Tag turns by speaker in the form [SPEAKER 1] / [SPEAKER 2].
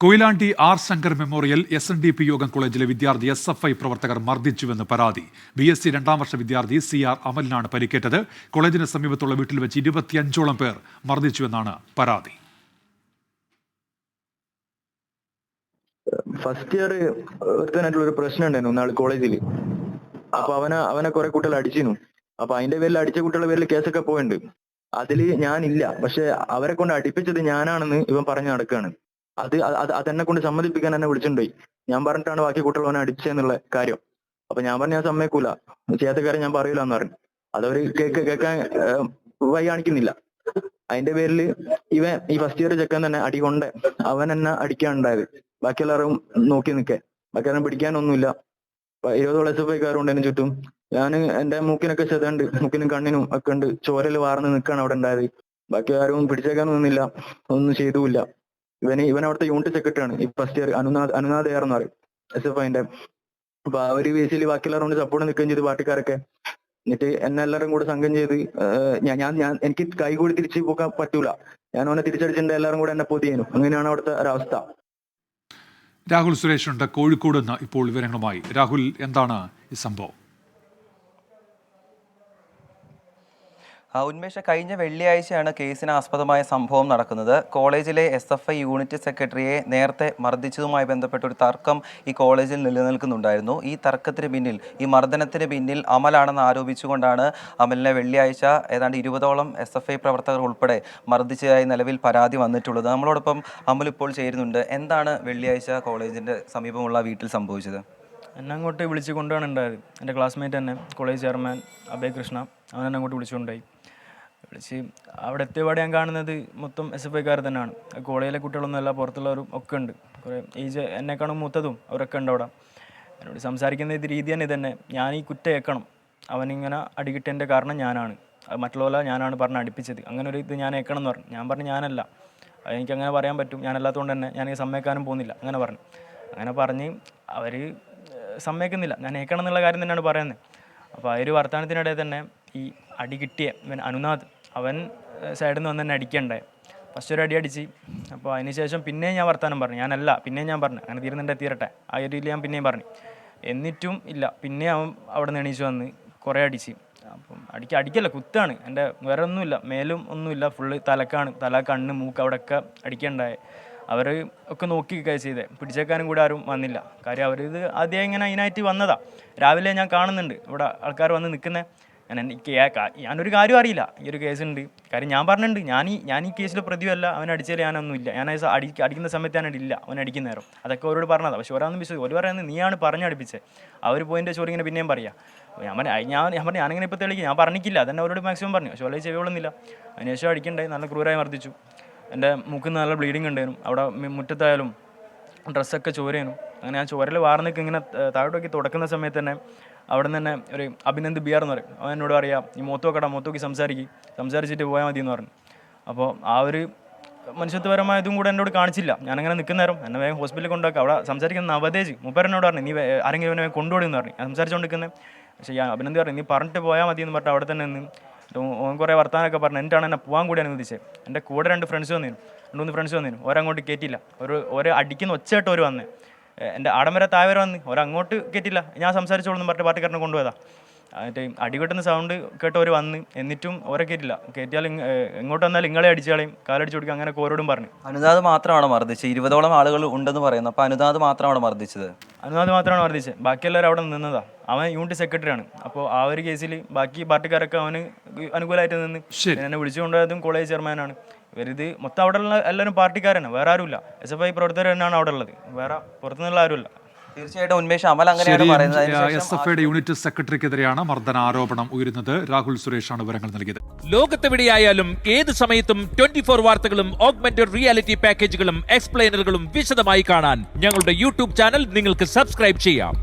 [SPEAKER 1] Koyilandy R Shankar memorial S N D P Yogam കോളേജിലെ വിദ്യാർത്ഥി S F I പ്രവർത്തകർ മർദ്ദിച്ചുവെന്ന് പരാതി. ബി എസ് സി രണ്ടാം വർഷ വിദ്യാർത്ഥി സി ആർ അമലിനാണ് പരിക്കേറ്റത്. കോളേജിന് സമീപത്തുള്ള വീട്ടിൽ വെച്ച് ഇരുപത്തിയഞ്ചോളം പേർ മർദ്ദിച്ചുവെന്നാണ് പരാതി.
[SPEAKER 2] ഫസ്റ്റ് ഇയർ ഒരു പ്രശ്നം ഉണ്ടായിരുന്നു കോളേജിൽ അപ്പൊ അവനെ അവനെ കുറെ കുട്ടികൾ അടിച്ചിരുന്നു. അപ്പൊ അതിന്റെ പേരിൽ അടിച്ച കുട്ടികളുടെ പേരിൽ കേസൊക്കെ പോയിട്ടുണ്ട് അതിൽ ഞാനില്ല. പക്ഷെ അവരെ കൊണ്ട് അടിപ്പിച്ചത് ഞാനാണെന്ന് ഇവൻ പറഞ്ഞു നടക്കുകയാണ് അത് അത് അതെന്നെ കൊണ്ട് സമ്മതിപ്പിക്കാൻ എന്നെ വിളിച്ചിട്ടുണ്ടായി. ഞാൻ പറഞ്ഞിട്ടാണ് ബാക്കി കുട്ടികൾ അവനെ അടിച്ചെന്നുള്ള കാര്യം. അപ്പൊ ഞാൻ പറഞ്ഞു ഞാൻ സമ്മതിക്കൂല. ചെയ്യാത്ത കാര്യം ഞാൻ പറയൂല എന്ന് പറഞ്ഞു. അതവര് കേക്ക് കേൾക്കാൻ വൈ കാണിക്കുന്നില്ല. അതിന്റെ പേരിൽ ഇവൻ ഈ ഫസ്റ്റ് ഇയർ ചെക്കൻ തന്നെ അടി കൊണ്ട് അവൻ എന്നെ അടിക്കാനുണ്ടായത് ബാക്കി എല്ലാവരും നോക്കി നിൽക്കെ. ബാക്കി എല്ലാവരും പിടിക്കാനൊന്നുമില്ല. ഇരുപതോളം എസ് എഫ് ഐക്കാരുണ്ട് എന്നെ ചുറ്റും. ഞാൻ എന്റെ മൂക്കിനൊക്കെ ചെതണ്ട് മൂക്കിനും കണ്ണിനും ഒക്കെ ഉണ്ട്. ചോരൽ വാർന്ന് നിൽക്കാണ് അവിടെ ഉണ്ടായത്. ബാക്കി ആരും പിടിച്ചേക്കാൻ ഒന്നുമില്ല ഒന്നും ചെയ്തുമില്ല. ഇവന് ഇവൻ അവിടുത്തെ യൂണിറ്റ് സെക്രട്ടറി ആണ്. ഈ ഫസ്റ്റ് ഇയർ അനുനാഥ് അനുനാഥ് എയർ എന്ന് പറയും. എസ് എഫ് ഐന്റെ അപ്പൊ ആ ഒരു ബേസിൽ ബാക്കി എല്ലാവരും സപ്പോർട്ട് നിൽക്കുകയും ചെയ്തു പാർട്ടിക്കാരൊക്കെ. എന്നിട്ട് എന്നെ എല്ലാവരും കൂടെ സംഘം ചെയ്ത് ഞാൻ ഞാൻ എനിക്ക് കൈ കൂടി തിരിച്ചു പോകാൻ പറ്റൂല. ഞാൻ അവനെ തിരിച്ചടിച്ചിട്ടുണ്ട് എല്ലാവരും കൂടെ എന്നെ പൊതിയേനു അങ്ങനെയാണ് അവിടുത്തെ ഒരവസ്ഥ
[SPEAKER 1] രാഹുൽ സുരേഷ് ഉണ്ട്. കോഴിക്കോട് ഇപ്പോൾ വിവരങ്ങളുമായി. രാഹുൽ എന്താണ് ഈ സംഭവം?
[SPEAKER 3] ഉന്മേഷ കഴിഞ്ഞ വെള്ളിയാഴ്ചയാണ് കേസിന് ആസ്പദമായ സംഭവം നടക്കുന്നത്. കോളേജിലെ എസ് എഫ് ഐ യൂണിറ്റ് സെക്രട്ടറിയെ നേരത്തെ മർദ്ദിച്ചതുമായി ബന്ധപ്പെട്ട ഒരു തർക്കം ഈ കോളേജിൽ നിലനിൽക്കുന്നുണ്ടായിരുന്നു. ഈ തർക്കത്തിന് പിന്നിൽ ഈ മർദ്ദനത്തിന് പിന്നിൽ അമലാണെന്ന് ആരോപിച്ചുകൊണ്ടാണ് അമലിനെ വെള്ളിയാഴ്ച ഏതാണ്ട് ഇരുപതോളം എസ് എഫ് ഐ പ്രവർത്തകർ ഉൾപ്പെടെ മർദ്ദിച്ചതായി നിലവിൽ പരാതി വന്നിട്ടുള്ളത്. നമ്മളോടൊപ്പം അമൽ ഇപ്പോൾ ചേരുന്നുണ്ട്. എന്താണ് വെള്ളിയാഴ്ച കോളേജിന്റെ സമീപമുള്ള വീട്ടിൽ സംഭവിച്ചത്?
[SPEAKER 4] എന്നെ അങ്ങോട്ട് വിളിച്ചു കൊണ്ടുപോകാൻ ഉണ്ടായത്. എന്റെ ക്ലാസ്മേറ്റ് തന്നെ കോളേജ് ചെയർമാൻ അഭയ കൃഷ്ണ അവൻ അങ്ങോട്ട് വിളിച്ചുകൊണ്ടായി വിളിച്ച് അവിടെ എത്തിയപാടെ ഞാൻ കാണുന്നത് മൊത്തം എസ് എഫ് ഐക്കാർ തന്നെയാണ്. കോളേജിലെ കുട്ടികളൊന്നും അല്ല പുറത്തുള്ളവരും ഒക്കെ ഉണ്ട്. കുറേ ഏജ് എന്നെക്കാളും മൂത്തതും അവരൊക്കെ ഉണ്ട് അവിടെ. എന്നോട് സംസാരിക്കുന്ന ഇത് രീതി തന്നെ ഇതന്നെ. ഞാൻ ഈ കുറ്റം ഏക്കണം അവനിങ്ങനെ അടികിട്ടതിന്റെ കാരണം ഞാനാണ്. അത് മറ്റുള്ള ഞാനാണ് പറഞ്ഞ് അടുപ്പിച്ചത്. അങ്ങനെ ഒരു ഇത് ഞാൻ ഏക്കണം എന്ന് പറഞ്ഞു. ഞാൻ പറഞ്ഞു ഞാനല്ല. എനിക്ക് അങ്ങനെ പറയാൻ പറ്റും. ഞാനല്ലാത്തതുകൊണ്ട് തന്നെ ഞാൻ സമ്മതിക്കാനും പോകുന്നില്ല. അങ്ങനെ പറഞ്ഞു. അങ്ങനെ പറഞ്ഞ് അവർ സമ്മതിക്കുന്നില്ല. ഞാൻ ഏക്കണം എന്നുള്ള കാര്യം തന്നെയാണ് പറയുന്നത്. അപ്പോൾ ആ ഒരു വർത്തമാനത്തിനിടെ തന്നെ ഈ അടി കിട്ടിയ ഇവൻ അനുനാഥ് അവൻ സൈഡിൽ നിന്ന് വന്ന് തന്നെ അടിക്കണ്ടേ? ഫസ്റ്റ് ഒരു അടി അടിച്ച്. അപ്പോൾ അതിനുശേഷം പിന്നെ ഞാൻ വർത്താനം പറഞ്ഞു. ഞാനല്ല പിന്നെ ഞാൻ പറഞ്ഞു. അങ്ങനെ തീരുന്നുണ്ടെ തീരട്ടെ. ആ രീതിയിൽ ഞാൻ പിന്നെയും പറഞ്ഞു. എന്നിട്ടും ഇല്ല. പിന്നെ അവൻ അവിടെ നിന്ന് എണീച്ച് വന്ന് കുറേ അടിച്ച്. അപ്പം അടിക്ക അടിക്കല്ല കുത്താണ്. എന്റെ വേറെ ഒന്നുമില്ല. മേലും ഒന്നുമില്ല. ഫുള്ള് തലക്കാണ്. തല കണ്ണ് മൂക്ക് അവിടെയൊക്കെ അടിക്കണ്ടായി. അവർ ഒക്കെ നോക്കി ചെയ്തേ. പിടിച്ചേക്കാനും കൂടെ ആരും വന്നില്ല. കാര്യം അവരിത് ആദ്യം ഇങ്ങനെ അതിനായിട്ട് വന്നതാണ് രാവിലെ ഞാൻ കാണുന്നുണ്ട്. ഇവിടെ ആൾക്കാർ വന്ന് നിൽക്കുന്നത് ഞാൻ എനിക്ക് ഞാനൊരു കാര്യം അറിയില്ല. ഈ ഒരു കേസുണ്ട് കാര്യം ഞാൻ പറഞ്ഞിട്ടുണ്ട്. ഞാൻ ഈ ഞാൻ ഈ കേസിൽ പ്രതിയല്ല. അവൻ അടിച്ചാൽ ഞാനൊന്നുമില്ല. ഞാൻ അടി അടിക്കുന്ന സമയത്ത് ഞാൻ ഇല്ല. അവൻ അടിക്കുന്ന നേരം. അതൊക്കെ അവരോട് പറഞ്ഞതാണ് പക്ഷെ ഒരാളൊന്നും വിശ്വസിക്കും ഒരു പറയുന്നത് നീയാണ് പറഞ്ഞടിപ്പിച്ചത് ആ ഒരു പോയിന്റ് ചോറി ഇങ്ങനെ പിന്നെയും പറയാം. ഞാൻ പറഞ്ഞു, "അയ് ഞാൻ ഞാൻ പറഞ്ഞു ഞാനിങ്ങനെ ഇപ്പോൾ തെളിയിക്കും ഞാൻ പറഞ്ഞിട്ടില്ല. അതന്നെ അവരോട് മാക്സിമം പറഞ്ഞു. പക്ഷെ വളരെ ചെവികളൊന്നുമില്ല അതിനുശേഷം അടിക്കണ്ടായി. നല്ല ക്രൂരായി മർദ്ദിച്ചു. എന്റെ മുക്കിൽ നല്ല ബ്ലീഡിങ് ഉണ്ടായിരുന്നു. അവിടെ മുറ്റത്തായാലും ഡ്രസ്സൊക്കെ ചോരയായിരുന്നു അങ്ങനെ ഞാൻ ചോരയിൽ വാർന്നൊക്കെ ഇങ്ങനെ താഴോട്ടൊക്കെ തുടക്കുന്ന സമയത്ത് തന്നെ അവിടെ നിന്ന് തന്നെ ഒരു അഭിനന്ദ് ബിയാർ എന്ന് പറയും. അവൻ എന്നോട് പറയാം ഈ മൂത്തോക്കട മോത്തോക്കി സംസാരിക്കും. സംസാരിച്ചിട്ട് പോയാൽ മതി എന്ന് പറഞ്ഞു. അപ്പോൾ ആ ഒരു മനുഷ്യത്വപരമായതും കൂടെ എന്നോട് കാണിച്ചില്ല. ഞാനങ്ങനെ നിൽക്കുന്നേരം എന്നെ വേഗം ഹോസ്പിറ്റലിൽ കൊണ്ടാക്കുക അവിടെ സംസാരിക്കുന്ന നവതേജ് മുപ്പരനോട് പറഞ്ഞു നീ ആരെങ്കിലും കൊണ്ടുപോയി എന്ന് പറഞ്ഞു. ഞാൻ സംസാരിച്ചുകൊണ്ടിരിക്കുന്നത് പക്ഷേ ഞാൻ അഭിനന്ദ് പറഞ്ഞു നീ പറഞ്ഞിട്ട് പോയാൽ മതി എന്ന് പറഞ്ഞിട്ട് അവിടെ തന്നെ നിന്ന് ഓൻ കുറേ വർത്താനൊക്കെ പറഞ്ഞു എന്നിട്ടാണ് എന്നെ പോകാൻ കൂടി അനുവദിച്ചത് എന്റെ കൂടെ രണ്ട് ഫ്രണ്ട്സ് വന്നിരുന്നു. രണ്ട് മൂന്ന് ഫ്രണ്ട്സ് വന്നിരുന്നു. ഓരങ്ങോട്ട് കയറ്റിയില്ല ഒരു ഒരേ അടിക്കുന്ന ഒച്ചയായിട്ട് ഒരു വന്നേ. എന്റെ ആടം വരെ താഴെ വരെ വന്ന്. ഒരങ്ങോട്ട് കയറ്റില്ല ഞാൻ സംസാരിച്ചോളൂ എന്ന് പറഞ്ഞിട്ട് പാർട്ടിക്കാരനെ കൊണ്ടുപോയതാ. എന്നിട്ട് അടിവെട്ടുന്ന സൗണ്ട് കേട്ട് കേട്ടവർ വന്ന്. എന്നിട്ടും ഓരെ കയറ്റില്ല കയറ്റിയാൽ ഇങ്ങോട്ട് എങ്ങോട്ട് വന്നാൽ ഇങ്ങളെ അടിച്ചാളെയും കാലടിച്ചു കൊടുക്കുക അങ്ങനെ ഓരോടും പറഞ്ഞു.
[SPEAKER 3] അനുനാഥ് മാത്രമാണ് മർദ്ദിച്ചത്? ഇരുപതോളം ആളുകൾ ഉണ്ടെന്ന് പറയുന്നു. അപ്പോൾ അനുനാഥ് മാത്രമാണ് മർദ്ദിച്ചത്?
[SPEAKER 4] അനുനാഥ് മാത്രമാണ് മർദ്ദിച്ചത്. ബാക്കിയെല്ലാവരും അവിടെ നിന്നതാ. അവൻ യൂണിറ്റ് സെക്രട്ടറി ആണ്. അപ്പോൾ ആ ഒരു കേസിൽ ബാക്കി പാർട്ടിക്കാരൊക്കെ അവന് അനുകൂലമായിട്ട് നിന്ന്. എന്നെ വിളിച്ചു കൊണ്ടുപോയതും കോളേജ് ചെയർമാനാണ് ഇവരിത് മൊത്തം അവിടെ ഉള്ള എല്ലാവരും പാർട്ടിക്കാരാണ് വേറെ ആരുമില്ല. എസ് എഫ് ഐ പ്രവർത്തകർ തന്നെയാണ് അവിടെ ഉള്ളത്. വേറെ പുറത്തുനിന്നുള്ള ആരുമില്ല.
[SPEAKER 3] തീർച്ചയായിട്ടും ഉന്മേഷ് അമൽ അങ്ങനെയാണ് പറയുന്നത്.
[SPEAKER 1] എസ്
[SPEAKER 3] അതിനുശേഷം
[SPEAKER 1] എഫ് ഐയുടെ യൂണിറ്റ് സെക്രട്ടറിക്കെതിരെയാണ് മർദ്ദന ആരോപണം ഉയരുന്നത്. രാഹുൽ സുരേഷാണ് വിവരങ്ങൾ നൽകിയത്.
[SPEAKER 5] ലോകത്തെവിടെയായാലും ഏത് സമയത്തും ട്വന്റി ഫോർ വാർത്തകളും ഓഗ്മെന്റഡ് റിയാലിറ്റി പാക്കേജുകളും എക്സ്പ്ലെയിനറുകളും വിശദമായി കാണാൻ ഞങ്ങളുടെ യൂട്യൂബ് ചാനൽ നിങ്ങൾക്ക് സബ്സ്ക്രൈബ് ചെയ്യാം.